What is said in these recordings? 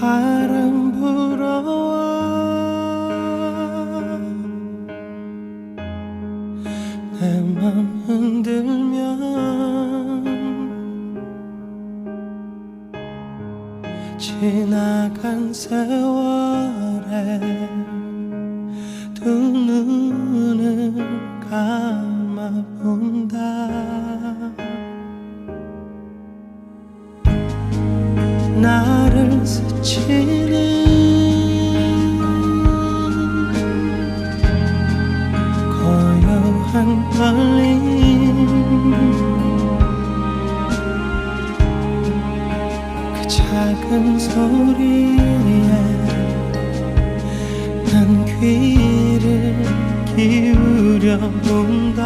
바람 불어와. 내맘 흔들면 지나간 세월에 두 눈을 감아본 작은 소리에 난 귀를 기울여 본다.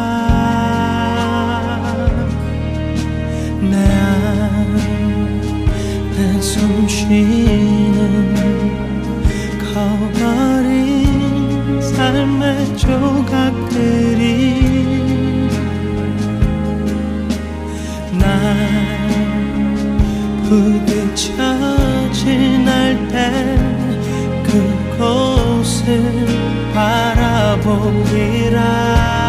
내안내 숨 쉬는 커버린 삶의 조각들. menyerah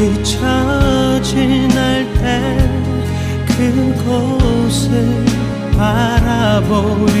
잊혀진 날때 그곳을 바라보리라.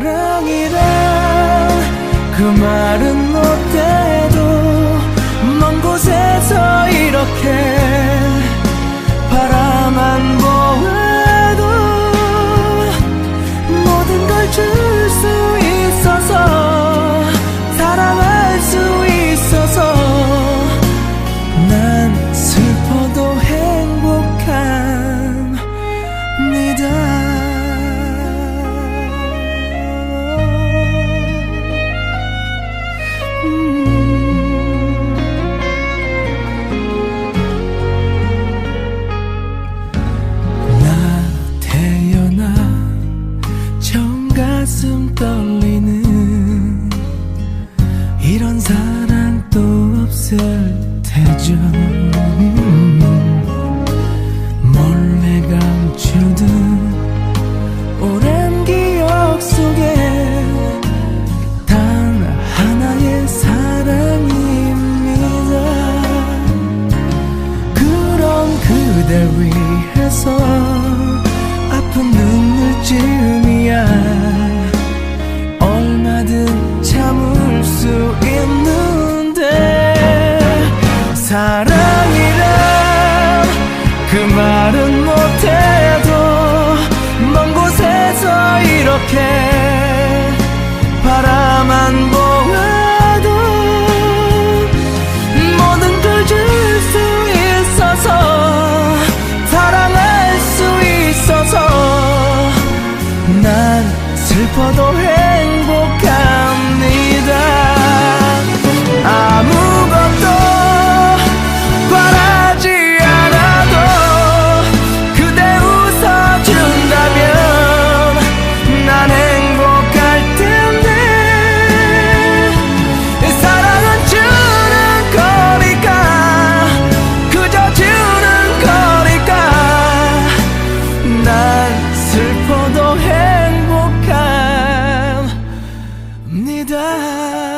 사랑이란 그 말은 이렇게 바라만 보아도 모든 걸 줄 수 있어서 사랑할 수 있어서 난 슬퍼도 행복한 你的爱